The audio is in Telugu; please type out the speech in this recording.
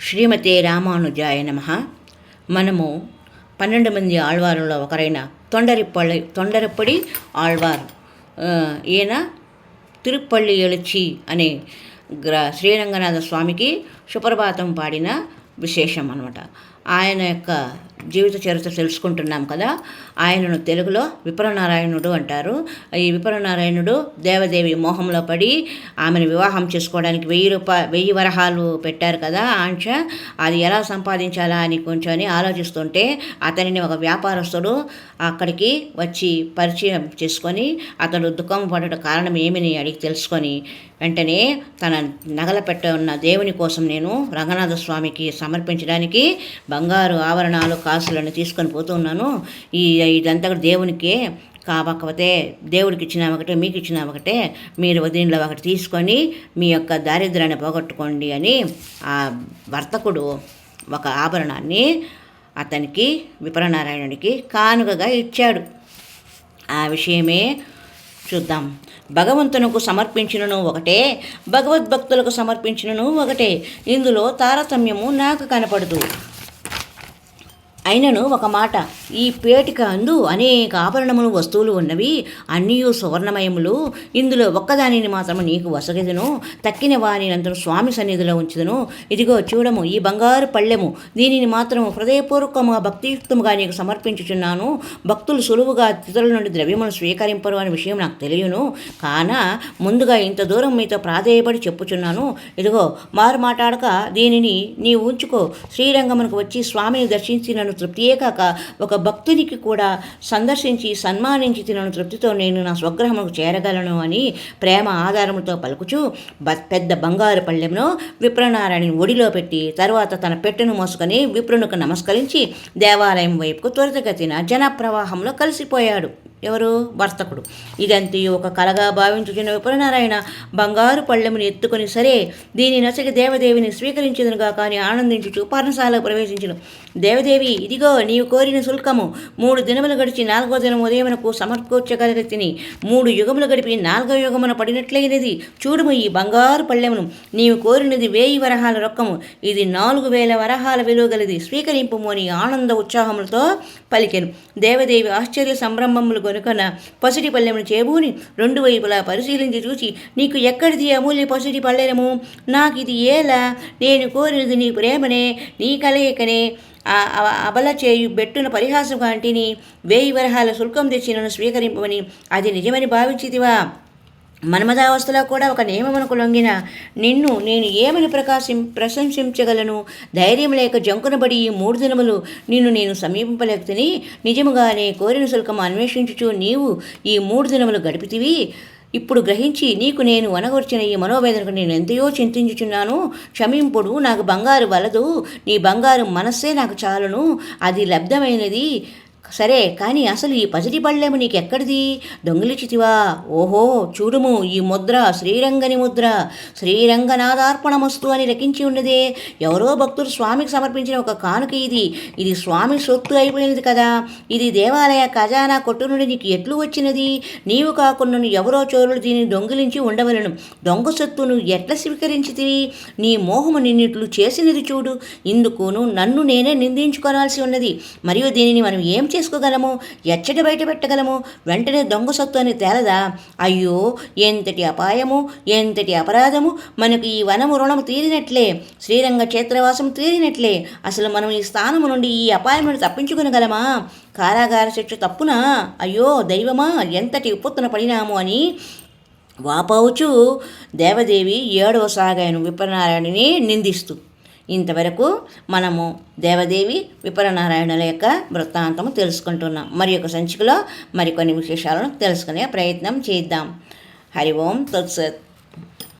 శ్రీమతే రామానుజాయ నమ. మనము పన్నెండు మంది ఆళ్వారులో ఒకరైన తొండరిపల్లి తొండరపడి ఆళ్వార్. ఈయన తిరుప్పల్లి ఎలుచి అనే గ్ర శ్రీరంగనాథ స్వామికి సుప్రభాతం పాడిన విశేషం అనమాట ఆయన యొక్క జీవిత చరిత్ర తెలుసుకుంటున్నాం కదా. ఆయనను తెలుగులో విప్రనారాయణుడు అంటారు. ఈ విప్రనారాయణుడు దేవదేవి మోహంలో పడి ఆమెను వివాహం చేసుకోవడానికి వెయ్యి రూపాయ వెయ్యి వరహాలు పెట్టారు కదా ఆంక్ష అది ఎలా సంపాదించాలా అని కొంచెం ఆలోచిస్తుంటే అతనిని ఒక వ్యాపారస్తుడు అక్కడికి వచ్చి పరిచయం చేసుకొని అతడు దుఃఖం పడటం కారణం ఏమని అడిగి తెలుసుకొని వెంటనే తన నగల పెట్ట ఉన్న దేవుని కోసం నేను రంగనాథ స్వామికి సమర్పించడానికి బంగారు ఆభరణాలు కాసులను తీసుకొని పోతున్నాను ఈ ఇదంతా దేవునికే కాకపోతే దేవుడికి ఇచ్చిన ఒకటే మీకు ఇచ్చిన ఒకటే మీరు దీనిలో ఒకటి తీసుకొని మీ యొక్క దారిద్ర్యాన్ని పోగొట్టుకోండి అని ఆ వర్తకుడు ఒక ఆభరణాన్ని అతనికి విప్రనారాయణుడికి కానుకగా ఇచ్చాడు. ఆ విషయమే చూద్దాం. భగవంతునకు సమర్పించినను ఒకటే భగవద్భక్తులకు సమర్పించినను ఒకటే. ఇందులో తారతమ్యము నాకు కనపడదు. అయినను ఒక మాట ఈ పేటిక అందు అనేక ఆభరణములు వస్తువులు ఉన్నవి అన్నీ సువర్ణమయములు. ఇందులో ఒక్కదానిని మాత్రము నీకు వసగదును. తక్కిన వారినంతను స్వామి సన్నిధిలో ఉంచుదును. ఇదిగో చూడము ఈ బంగారు పళ్ళెము. దీనిని మాత్రము హృదయపూర్వకముగా భక్తియుక్తముగా నీకు సమర్పించుచున్నాను. భక్తులు సులువుగా ఇతరుల నుండి ద్రవ్యమును స్వీకరింపరు అనే విషయం నాకు తెలియను. కాన ముందుగా ఇంత దూరం మీతో ప్రాధేయపడి చెప్పుచున్నాను. ఇదిగో మారు మాట్లాడక దీనిని నీ ఉంచుకో. శ్రీరంగమునకు వచ్చి స్వామిని దర్శించి నన్ను తృప్తియే కాక ఒక భక్తునికి కూడా సందర్శించి సన్మానించి తినను తృప్తితో నేను నా స్వగ్రహముకు చేరగలను అని ప్రేమ ఆధారముతో పలుకుచు బ పెద్ద బంగారు పళ్ళెమును విప్రనారాయణని ఒడిలో పెట్టి తర్వాత తన పెట్టెను మోసుకొని విప్రునుకు నమస్కరించి దేవాలయం వైపుకు త్వరితగతిన జన ప్రవాహంలో కలిసిపోయాడు. ఎవరు? వర్తకుడు ఇదంతయు ఒక కలగా భావించుచున్న విపులనారాయణ బంగారు పళ్ళెముని ఎత్తుకొని సరే దీని నచకి దేవదేవిని స్వీకరించదునుగా కానీ ఆనందించుచు పర్ణశాలకు ప్రవేశించను. దేవదేవి ఇదిగో నీవు కోరిన శుల్కము. మూడు దినములు గడిచి నాలుగో దినం ఉదయమునకు సమర్పించగలిగితిని మూడు యుగములు గడిపి నాలుగో యుగమున పడినట్లయినది. చూడుము ఈ బంగారు పళ్ళెమును. నీవు కోరినది వేయి వరహాల రొక్కము. ఇది నాలుగు వేల వరహాల విలువ గలది. స్వీకరింపుము అని ఆనంద ఉత్సాహములతో పలికెను. దేవదేవి ఆశ్చర్య సంభ్రమములు కొనుకొన పసిడి పల్లెమును చేబూని రెండు వైపులా పరిశీలించి చూచి నీకు ఎక్కడిది అమూల్య పసిడి పల్లెము నాకు ఇది ఏలా? నేను కోరినది నీ ప్రేమనే నీ కలయికనే. అబల చేయు బెట్టున పరిహాసం కాంటిని వేయి వరహాల శుల్కం తెచ్చి నన్ను స్వీకరింపమని. అది నిజమని భావించితివా? మన్మదావస్థలో కూడా ఒక నియమమునకు లొంగిన నిన్ను నేను ఏమని ప్రకాశం ప్రశంసించగలను? ధైర్యం లేక జంకునబడి ఈ మూడు దినములు నిన్ను నేను సమీపింపలేకతిని? నిజముగానే కోరిన శుల్కం అన్వేషించుచు నీవు ఈ మూడు దినములు గడిపితివి. ఇప్పుడు గ్రహించి నీకు నేను వనగొర్చిన ఈ మనోవేదనకు నేను ఎంతయో చింతించుచున్నాను. క్షమింపుడు నాకు బంగారు వలదు. నీ బంగారు మనస్సే నాకు చాలును. అది లబ్ధమైనది. సరే కానీ అసలు ఈ పసిడి పళ్ళెము నీకెక్కడిది? దొంగిలిచితివా? ఓహో చూడుము ఈ ముద్ర శ్రీరంగని ముద్ర. శ్రీరంగనాథార్పణమస్తు అని లెక్కించి ఉన్నదే. ఎవరో భక్తుడు స్వామికి సమర్పించిన ఒక కానుక ఇది. ఇది స్వామి సొత్తు అయిపోయినది కదా. ఇది దేవాలయ ఖజానా కొట్టు నుండి నీకు ఎట్లు వచ్చినది? నీవు కాకుండా ఎవరో చోరులు దీన్ని దొంగిలించి ఉండవలను. దొంగ సొత్తును ఎట్లా స్వీకరించితివి? నీ మోహము నిన్నిట్లు చేసినది చూడు. ఇందుకును నన్ను నేనే నిందించుకోవాల్సి ఉన్నది. మరియు దీనిని మనం ఏం చేసుకోగలము? ఎచ్చట బయట పెట్టగలము? వెంటనే దొంగ సొత్తు అని తేలదా? అయ్యో ఎంతటి అపాయము ఎంతటి అపరాధము? మనకు ఈ వనము రుణము తీరినట్లే శ్రీరంగ క్షేత్రవాసం తీరినట్లే. అసలు మనం ఈ స్థానము నుండి ఈ అపాయం నుండి తప్పించుకునగలమా? కారాగార శిక్ష తప్పునా? అయ్యో దైవమా ఎంతటి ఉప్పుత్తున పడినాము అని వాపవుచు దేవదేవి ఏడవ సాగాయను విప్రనారాయణని నిందిస్తూ. ఇంతవరకు మనము దేవదేవి విపరనారాయణుల యొక్క వృత్తాంతము తెలుసుకుంటున్నాం. మరి యొక్క సంచికలో మరికొన్ని విశేషాలను తెలుసుకునే ప్రయత్నం చేద్దాం. హరి ఓం తత్సత్.